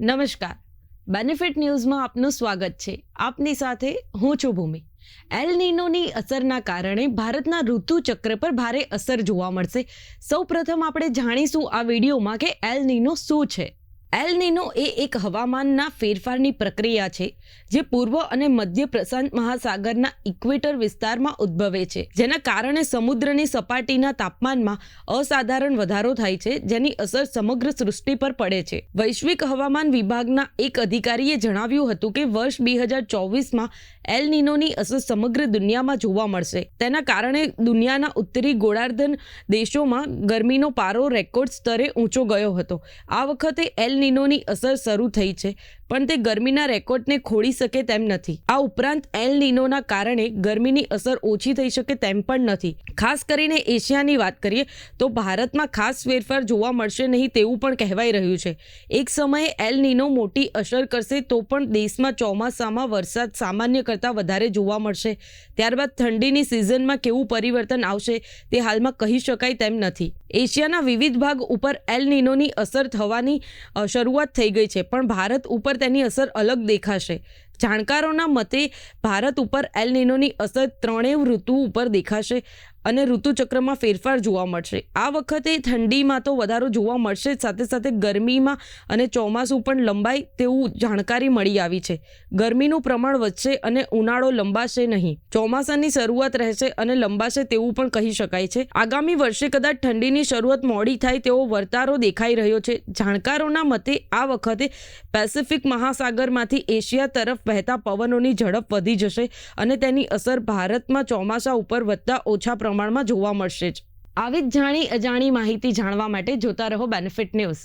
નમસ્કાર. બેનિફિટ ન્યૂઝમાં આપનું સ્વાગત છે. આપની સાથે હું છું ભૂમિ. એલ નીનોની અસરના કારણે ભારતના ઋતુચક્ર પર ભારે અસર જોવા મળશે. સૌપ્રથમ આપણે જાણીશું આ વિડીયોમાં કે એલ નીનો શું છે. એલ નીનો એ એક હવામાનના ફેરફારની પ્રક્રિયા છે, જે પૂર્વ અને મધ્ય પ્રશાંત મહાસાગરના ઇક્વેટર વિસ્તારમાં ઉદ્ભવે છે. જેના કારણે સમુદ્રની સપાટીના તાપમાનમાં અસાધારણ વધારો થાય છે, જેની અસર સમગ્ર સૃષ્ટિ પર પડે છે. વૈશ્વિક હવામાન વિભાગના એક અધિકારીએ જણાવ્યું હતું કે, વર્ષ બે હજાર ચોવીસમાં એલ નીનોની અસર સમગ્ર દુનિયામાં જોવા મળશે. તેના કારણે દુનિયાના ઉત્તરી ગોળાર્ધન દેશોમાં ગરમીનો પારો રેકોર્ડ સ્તરે ઊંચો ગયો હતો. આ વખતે એલ નીનોની અસર શરૂ થઈ છે. પણ તે ગરમીના રેકોર્ડને ખોડી શકે તેમ નથી. આ ઉપરાંત એલ નીનોના કારણે ગરમીની અસર ઓછી થઈ શકે તેમ પણ નથી. ખાસ કરીને એશિયાની વાત કરીએ, તો ભારતમાં ખાસ ફેરફાર જોવા મળશે નહીં તેવું પણ કહેવાઈ રહ્યું છે. એક સમયે એલ નીનો મોટી અસર કરશે તો પણ દેશમાં ચોમાસામાં વરસાદ સામાન્ય કરતાં વધારે જોવા મળશે. ત્યારબાદ ઠંડીની સિઝનમાં કેવું પરિવર્તન આવશે તે હાલમાં કહી શકાય તેમ નથી. એશિયાના વિવિધ ભાગ ઉપર એલ નીનોની અસર થવાની શરૂઆત થઈ ગઈ છે, પણ ભારત ઉપર તેની અસર અલગ દેખાશે. જાણકારોના મતે, ભારત ઉપર એલ નિનોની અસર ત્રણેય ઋતુ ઉપર દેખાશે. અને ઋતુચક્રમાં ફેરફાર જોવા મળશે. આ વખતે ઠંડીમાં તો વધારો જોવા મળશે, સાથે સાથે ગરમીમાં અને ચોમાસું પણ લંબાય તેવું જાણકારી મળી આવી છે. ગરમીનું પ્રમાણ વધશે અને ઉનાળો લંબાશે નહીં. ચોમાસાની શરૂઆત રહેશે અને લંબાશે તેવું પણ કહી શકાય છે. આગામી વર્ષે કદાચ ઠંડીની શરૂઆત મોડી થાય તેવો વર્તારો દેખાઈ રહ્યો છે. જાણકારોના મતે આ વખતે પેસિફિક મહાસાગરમાંથી એશિયા તરફ વહેતા પવનોની ઝડપ વધી જશે અને તેની અસર ભારતમાં ચોમાસા ઉપર વધતા ઓછા પ્રમાણમાં જોવા મળશે જ. આવી જ જાણી અજાણી માહિતી જાણવા માટે જોતા રહો બેનિફિટ ન્યૂઝ